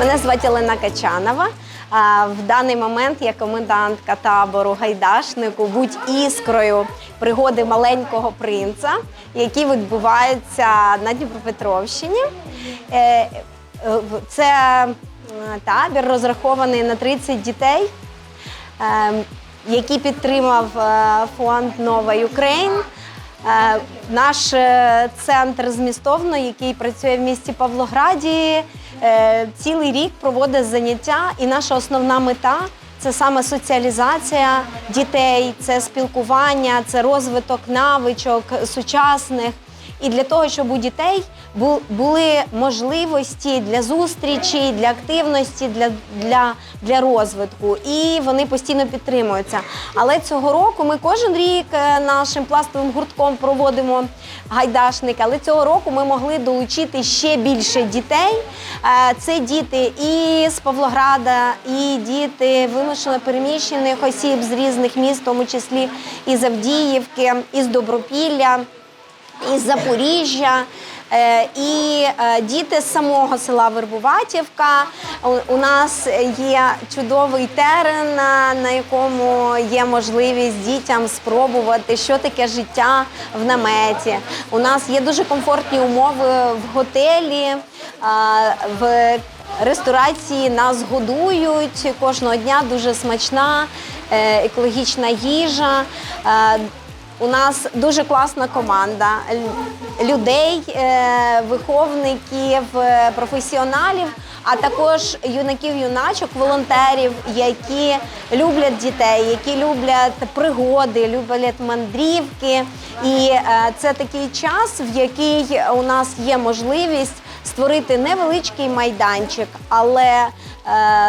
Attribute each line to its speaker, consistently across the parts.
Speaker 1: Мене звати Олена Качанова. В даний момент я комендантка табору гайдашнику Будь іскрою пригоди маленького принца, які відбуваються на Дніпропетровщині. Е, е, Це е, табір розрахований на 30 дітей, який підтримав фонд Нова Україн. Наш центр змістовно, який працює в місті Павлограді, цілий рік проводить заняття, і наша основна мета це саме соціалізація дітей, це спілкування, це розвиток навичок сучасних. І для того, щоб у дітей були можливості для зустрічі, для активності, для, для, для розвитку. І вони постійно підтримуються. Але цього року ми кожен рік е, нашим пластовим гуртком проводимо гайдашник. Але цього року ми могли долучити ще більше дітей. Е, Це діти і з Павлограда, і діти вимушено переміщених осіб з різних міст, в тому числі і з Авдіївки, і з Добропілля із Запоріжжя. Е, І е, діти з самого села Вербуватівка. У- нас є чудовий терен, на- якому є можливість дітям спробувати, що таке життя в наметі. У нас є дуже комфортні умови в готелі, е, в ресторації нас годують кожного дня дуже смачна екологічна їжа. У нас дуже класна команда людей, е, виховників, е, професіоналів, а також юнаків, юначок, волонтерів, які люблять дітей, які люблять пригоди, люблять мандрівки. І е, це такий час, в який у нас є можливість створити невеличкий майданчик, але е,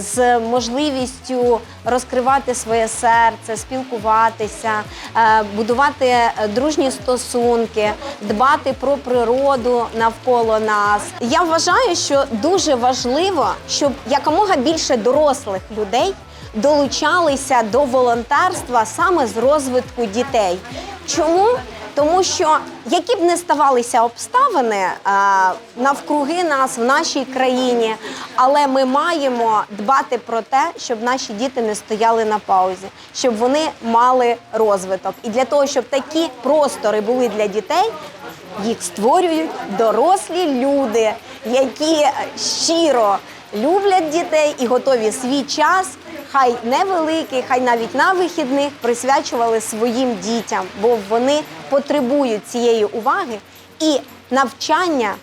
Speaker 1: з можливістю розкривати своє серце, спілкуватися, е, будувати е, дружні стосунки, дбати про природу навколо нас. Я вважаю, що дуже важливо, щоб якомога більше дорослих людей долучалися до волонтерства саме з розвитку дітей. Чому? Тому що які б не ставалися обставини а, навкруги нас в нашій країні, але ми маємо дбати про те, щоб наші діти не стояли на паузі, щоб вони мали розвиток. І для того, щоб такі простори були для дітей, їх створюють дорослі люди, які щиро люблять дітей і готові свій час, хай невеликий, хай навіть на вихідних присвячували своїм дітям, бо вони потребують цієї уваги і навчання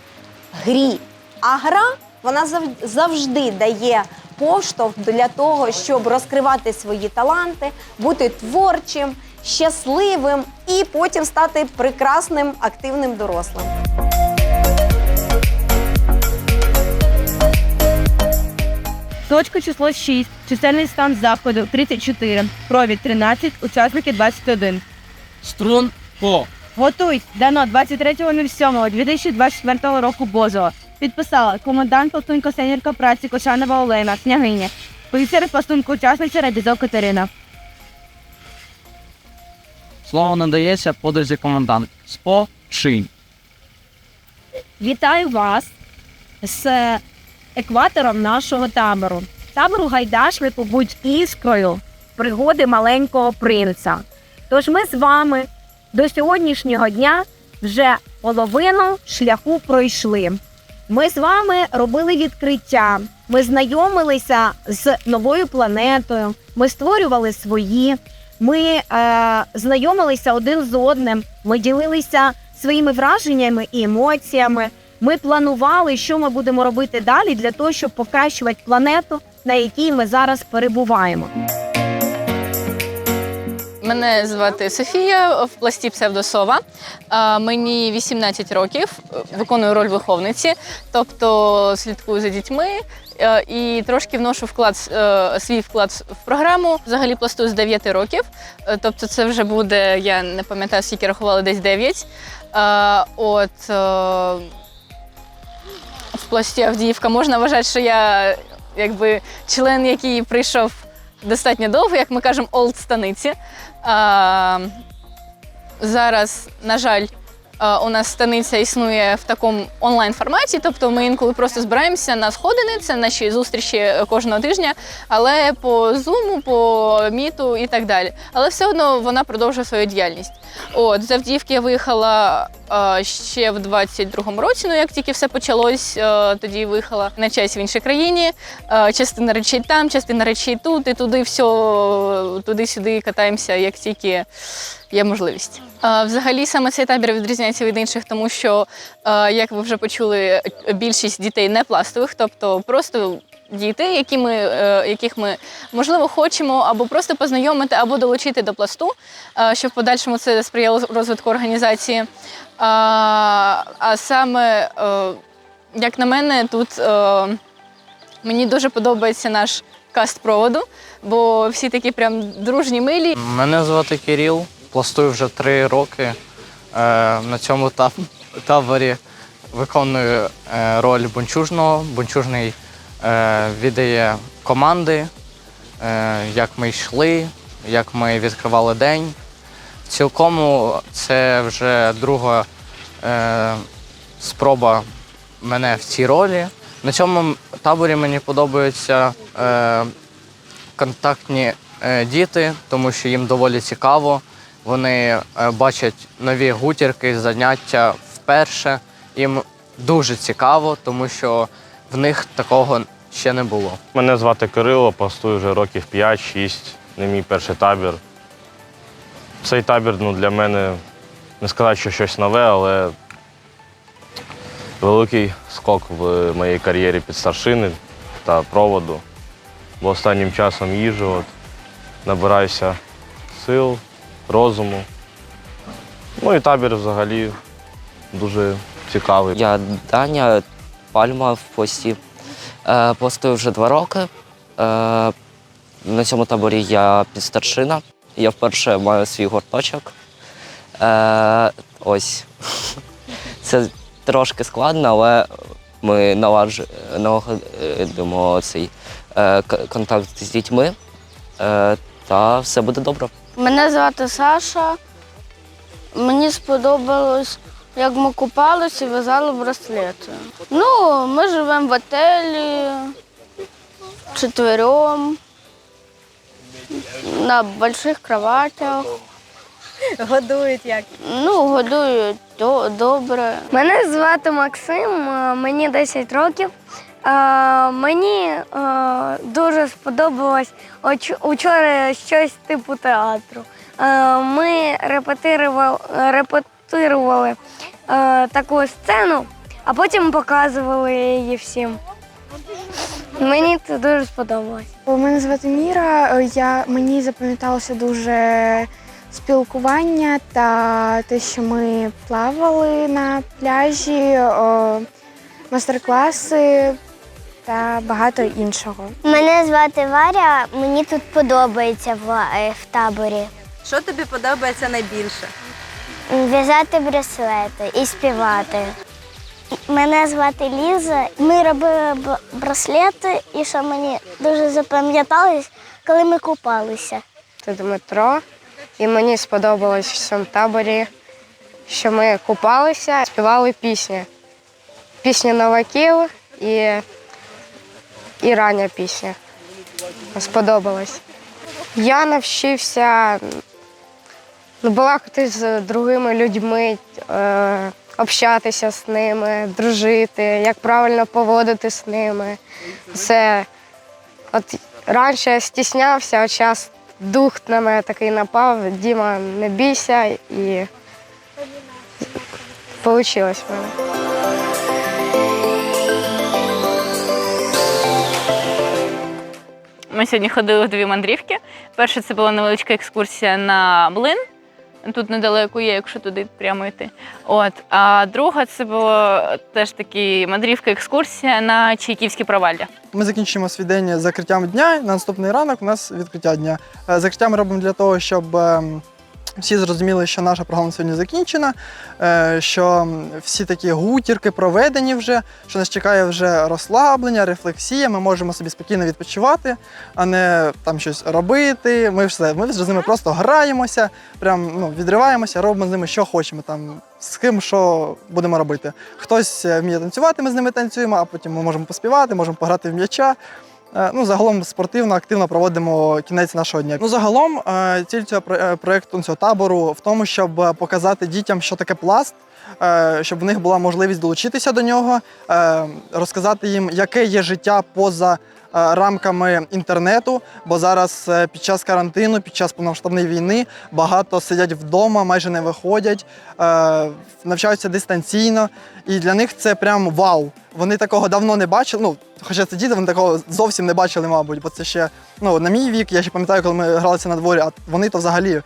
Speaker 1: грі. А гра вона зав- завжди дає поштовх для того, щоб розкривати свої таланти, бути творчим, щасливим і потім стати прекрасним активним дорослим.
Speaker 2: Точка число 6, чисельний стан заходу 34, провід 13, учасники 21.
Speaker 3: Струн по.
Speaker 2: Готуйсь, дано 23.07.2024 року Бозова. Підписала комендант пластунка сенірка праці Кошанова Олена, княгиня. Офіцер пластунка учасниця Рябізов Катерина.
Speaker 3: Слово надається подрузі комендант. Спочинь.
Speaker 2: Вітаю вас з екватором нашого табору. Табору Гайдашнику будь іскрою пригоди маленького принца. Тож ми з вами до сьогоднішнього дня вже половину шляху пройшли. Ми з вами робили відкриття, ми знайомилися з новою планетою, ми створювали свої, ми е, знайомилися один з одним, ми ділилися своїми враженнями і емоціями. Ми планували, що ми будемо робити далі для того, щоб покращувати планету, на якій ми зараз перебуваємо.
Speaker 4: Мене звати Софія в пласті псевдосова. Мені 18 років, виконую роль виховниці, тобто слідкую за дітьми і трошки вношу вклад е, свій вклад в програму. Взагалі пластую з 9 років. Е, Тобто, це вже буде, я не пам'ятаю, скільки рахували, десь 9. Е, От е, пласті Авдіївка можна вважати, що я якби член, який прийшов достатньо довго, як ми кажемо, олд станиці. А, зараз, на жаль, у нас станиця існує в такому онлайн форматі. Тобто ми інколи просто збираємося на сходини, це наші зустрічі е, кожного тижня, але по зуму, по міту і так далі. Але все одно вона продовжує свою діяльність. От з Авдіївки я виїхала е, ще в 22-му році. Ну як тільки все почалось, е, тоді виїхала на час в іншій країні. Е, частина речей там, частина речей тут, і туди все туди-сюди катаємося, як тільки є можливість. Взагалі, саме цей табір відрізняється від інших, тому що, як ви вже почули, більшість дітей не пластових, тобто просто діти, які ми, е, яких ми можливо хочемо або просто познайомити, або долучити до пласту, щоб в подальшому це сприяло розвитку організації. А, а саме, е, як на мене, тут е, мені дуже подобається наш каст проводу, бо всі такі прям дружні милі.
Speaker 5: Мене звати Кирил, пластую вже три роки. Е, На цьому таборі виконую е, роль бунчужного. Бунчужний е, віддає команди, як ми йшли, як ми відкривали день. В цілкому це вже друга спроба мене в цій ролі. На цьому таборі мені подобається е, контактні діти, тому що їм доволі цікаво. Вони е, бачать нові гутірки, заняття вперше. Їм дуже цікаво, тому що в них такого ще не було.
Speaker 6: Мене звати Кирило, постую вже років 5-6, не мій перший табір. Цей табір ну, для мене не сказати, що щось нове, але великий скок в моїй кар'єрі під старшини та проводу. Бо останнім часом їжу, от, набираюся сил, розуму. Ну і табір взагалі дуже цікавий.
Speaker 7: Я Даня Пальма в пості. Е, Постую вже два роки. Е, На цьому таборі я підстаршина. Я вперше маю свій гурточок. Е, Ось. Це трошки складно, але ми налагодимо цей е, контакт з дітьми. Е, Та все буде добре.
Speaker 8: Мене звати Саша. Мені сподобалось, як ми купалися і в'язали браслети. Ну, ми живемо в отелі четвером, на великих кроватях.
Speaker 1: Годують як.
Speaker 8: Ну, годують добре.
Speaker 9: Мене звати Максим, мені 10 років. Е, Мені е, дуже сподобалось учора щось типу театру. Е, Ми репетирували, репетирували е, таку сцену, а потім показували її всім. Мені це дуже сподобалось.
Speaker 10: Мене звати Міра. Я, мені запам'яталося дуже спілкування та те, що ми плавали на пляжі, о, майстер-класи та багато іншого.
Speaker 9: Мене звати Варя, мені тут подобається в, е, в таборі.
Speaker 1: Що тобі подобається найбільше?
Speaker 9: В'язати браслети і співати. Мене звати Ліза. Ми робили браслети, і що мені дуже запам'яталось, коли ми купалися.
Speaker 10: Це Дмитро, і мені сподобалось в цьому таборі, що ми купалися, співали пісні. Пісні новаків і, і рання пісня. Сподобалось. Я навчився ну, балакати з другими людьми, е, общатися з ними, дружити, як правильно поводити з ними. Це от раніше я стіснявся, а зараз дух на мене такий напав. Діма, не бійся, і вийшло в мене.
Speaker 4: Ми сьогодні ходили в дві мандрівки. Перша це була невеличка екскурсія на млин. Тут недалеко є, якщо туди прямо йти. От. А друга це була теж такі мандрівка, екскурсія на Чайківські провалля.
Speaker 11: Ми закінчимо свій день закриттям дня. На наступний ранок у нас відкриття дня. Е, Закриття ми робимо для того, щоб ем, всі зрозуміли, що наша програма сьогодні закінчена, е, що всі такі гутірки проведені вже, що нас чекає вже розслаблення, рефлексія. Ми можемо собі спокійно відпочивати, а не там щось робити. Ми все, ми з ними просто граємося, прям ну, відриваємося, робимо з ними, що хочемо. Там з ким що будемо робити. Хтось е, вміє танцювати, ми з ними танцюємо, а потім ми можемо поспівати, можемо пограти в м'яча. Е, Ну, загалом спортивно, активно проводимо кінець нашого дня. Ну, загалом, е, ціль цього е, проєкту цього табору в тому, щоб показати дітям, що таке пласт, щоб в них була можливість долучитися до нього, розказати їм, яке є життя поза. Рамками інтернету, бо зараз під час карантину, під час повномасштабної війни багато сидять вдома, майже не виходять, навчаються дистанційно, і для них це прям вау. Вони такого давно не бачили. Ну, хоча це діти, вони такого зовсім не бачили, мабуть, бо це ще ну, на мій вік, я ще пам'ятаю, коли ми гралися на дворі, а вони то взагалі е,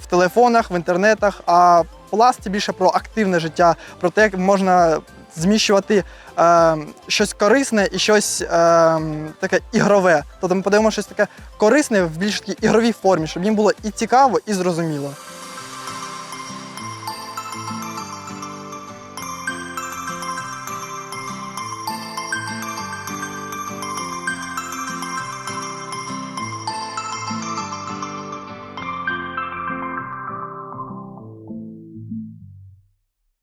Speaker 11: в телефонах, в інтернетах. А пласт більше про активне життя, про те, як можна зміщувати е, щось корисне і щось е, таке ігрове. Тобто ми подаємо щось таке корисне в більш такій ігровій формі, щоб їм було і цікаво, і зрозуміло.